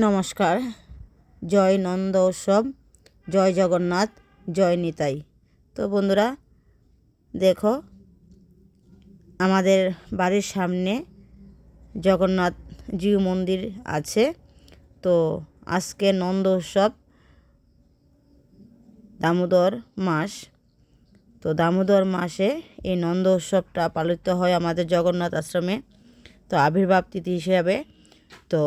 নমস্কার। জয় নন্দ উৎসব, জয় জগন্নাথ, জয় নিতাই। তো বন্ধুরা, দেখো, আমাদের বাড়ির সামনে জগন্নাথ জিউ মন্দির আছে। তো আজকে নন্দ উৎসব, দামোদর মাস। তো দামোদর মাসে এই নন্দ উৎসবটা পালিত হয় আমাদের জগন্নাথ আশ্রমে। তো আবির্ভাব তিথি হিসাবে। তো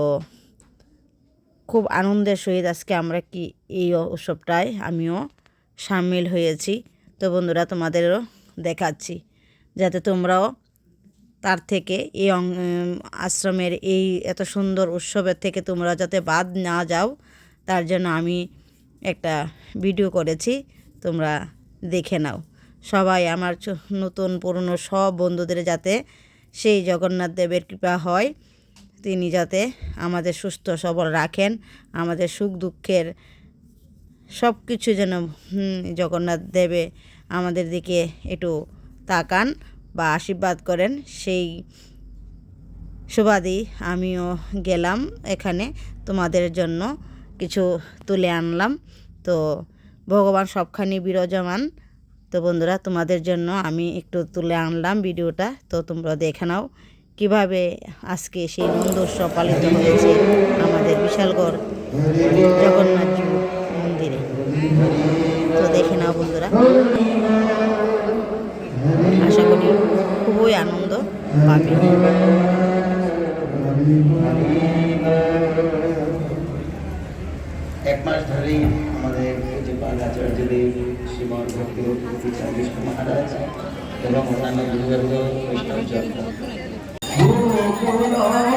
খুব আনন্দের সহিত আজকে আমরা কি এই উৎসবটায় আমিও সামিল হয়েছি। তো বন্ধুরা, তোমাদেরও দেখাচ্ছি, যাতে তোমরাও তার থেকে এই আশ্রমের এই এত সুন্দর উৎসবের থেকে তোমরা যাতে বাদ না যাও, তার জন্য আমি একটা ভিডিও করেছি, তোমরা দেখে নাও। সবাই আমার নতুন পুরনো সব বন্ধুদের যাতে সেই জগন্নাথ দেবের কৃপা হয়। তিনি যাতে আমাদের সুস্থ, সবল রাখেন, আমাদের সুখ দুঃখের সব কিছু যেন জগন্নাথ দেবে, আমাদের দিকে একটু তাকান বা আশীর্বাদ করেন, সেই সুবাদি আমিও গেলাম এখানে তোমাদের জন্য কিছু তুলে আনলাম। তো ভগবান সবখানি বিরাজমান। তো বন্ধুরা, তোমাদের জন্য আমি একটু তুলে আনলাম ভিডিওটা। তো তোমরা দেখে নাও কীভাবে আজকে সেই নন্দ উৎসব পালিত হয়েছে আমাদের বিশালগড় জগন্নাথ মন্দিরে? তো দেখে নাও বন্ধুরা। আশা করি খুবই আনন্দ পাবে। এক মাস ধরেই আমাদের যে আচার্যদেব ভক্তি মহারাজ এবং অন্যান্য বৈষ্ণব জগন্নাথ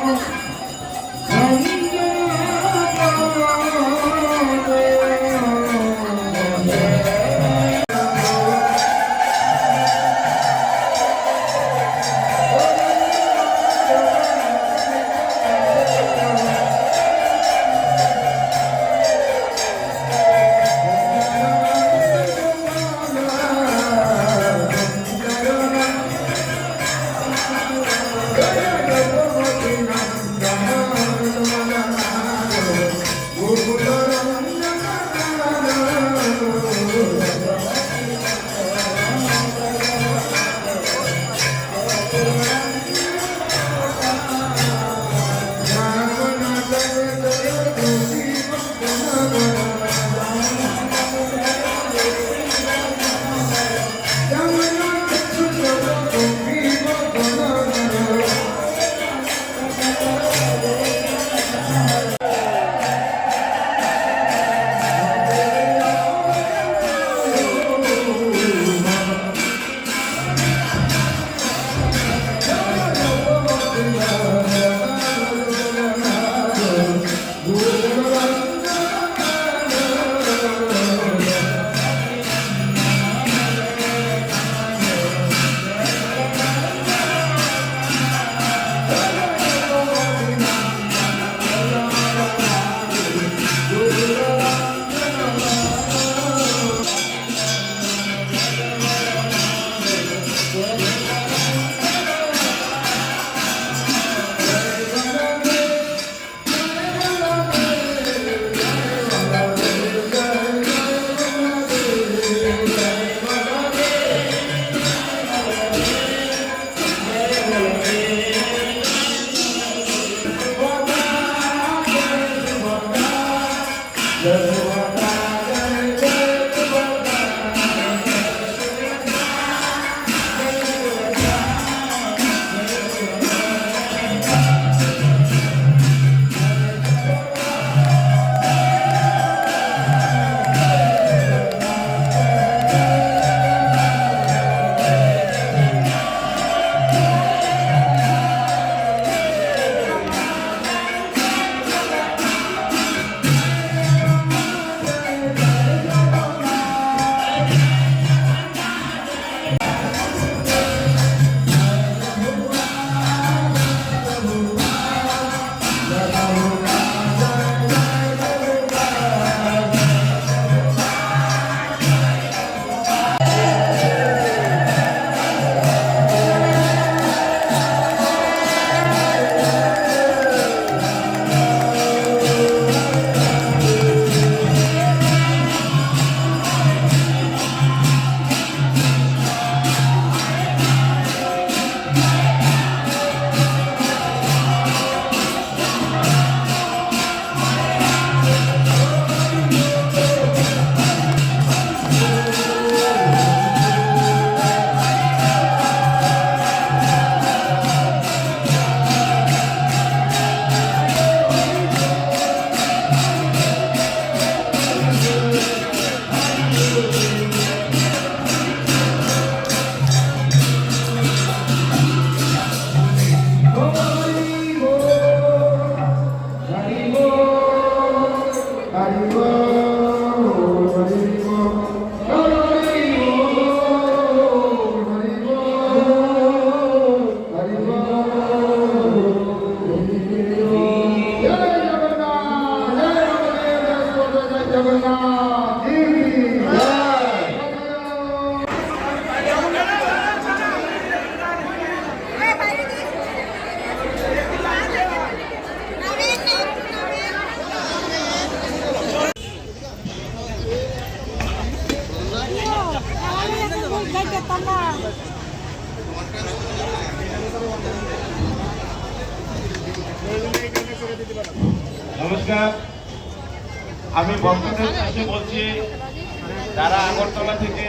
যারা আগরতলা থেকে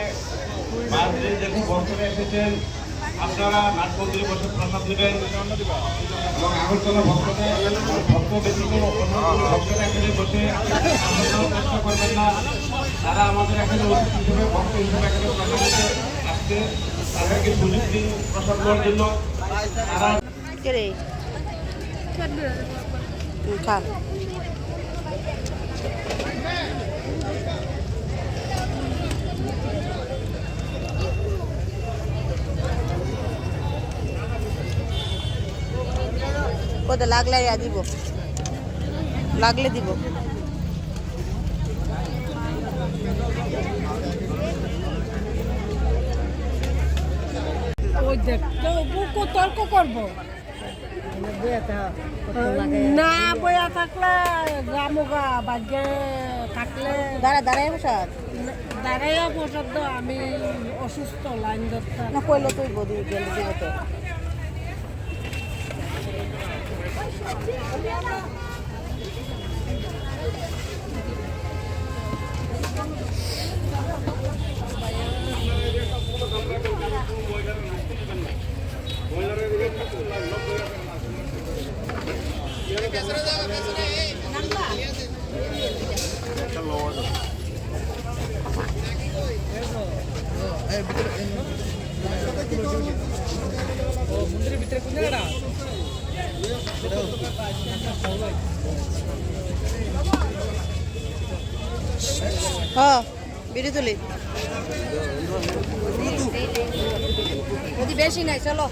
এসেছেন আপনারা নাট মন্দিরে বসে প্রসাদ দেবেন এবং আগরতলা ভক্তদের ভক্ত ব্যতীত ভক্তরা এখানে বসে কষ্ট করবেন না। তারা আমাদের এখানে অতিথি হিসেবে ভক্ত হিসেবে এখানে প্রসাদ দিতে আসছে। তাদেরকে সুযোগ দিন প্রসাদ দেওয়ার জন্য তারা খা কোথায় লাগলে দিব। লাগলে দিব। ওই দেখ তর্ক করব। না বইয়া থাকলে গামুগা ভাগ্যে থাকলে। দাঁড়া দাঁড়াই বসাত দাঁড়াইয়া বসার আমি অসুস্থ লাইন ধরতে। না কইলো তুই বধু গেলে দিব তো। ಮುಂದ್ರೆ ಬಿಟ್ಟರೆ ಕುಂದ್ರೆ হ্যাঁ বিড়ি তুলি বেশি নাই চলো।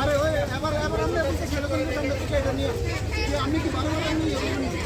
আরে ওই এবার এবার আমরা খেলো নিয়ে আপনি কি বারো নিয়ে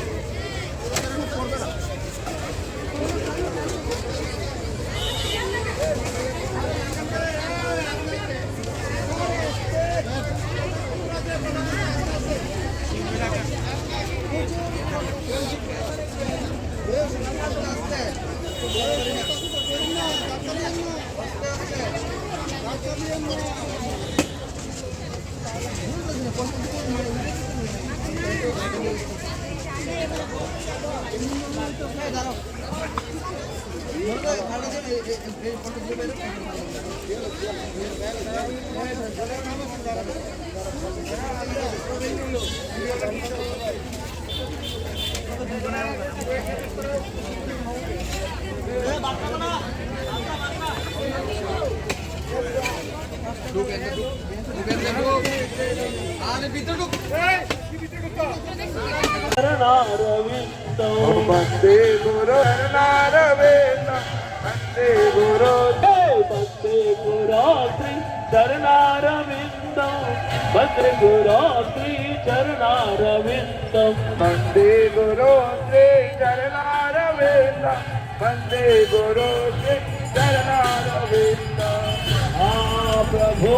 ঢুকেন ঢুকেন ঢুকেন ঢুকেন আর ভিতরে ঢুক वन्दे गुरो वन्दे गुरो श्री चरणारविन्दं वन्दे गुरो श्री चरणारविन्दं वन्दे गुरो श्री चरणारविन्दं वन्दे गुरो श्री चरणारविन्दं आ प्रभो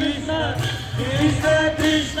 Кришна, Кришна.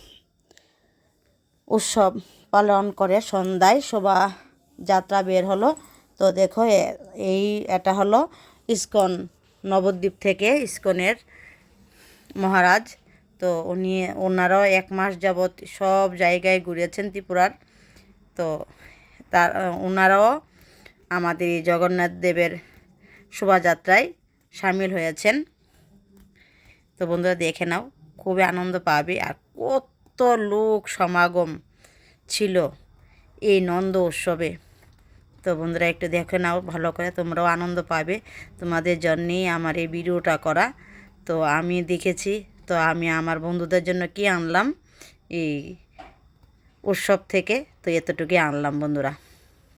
উৎসব পালন করে। সন্ধ্যায় শোভাযাত্রা বের হলো। তো দেখো এই, এটা হলো ইস্কন, নবদ্বীপ থেকে ইস্কনের মহারাজ। তো উনি, ওনারাও এক মাস যাবৎ সব জায়গায় ঘুরেছেন ত্রিপুরার। তো তার, ওনারাও আমাদের এই জগন্নাথ দেবের শোভাযাত্রায় সামিল হয়েছেন। তো বন্ধুরা, দেখে নাও, খুবই আনন্দ পাবে আর কত লোক সমাগম ছিল এই নন্দ উৎসবে। তো বন্ধুরা, একটু দেখে নাও, ভালো করে তোমরাও আনন্দ পাবে তোমাদের জন্যেই আমার এই ভিডিওটা করা। তো আমি দেখেছি, তো আমি আমার বন্ধুদের জন্য কি আনলাম? এই উৎসব থেকে তো এতটুকুই আনলাম বন্ধুরা।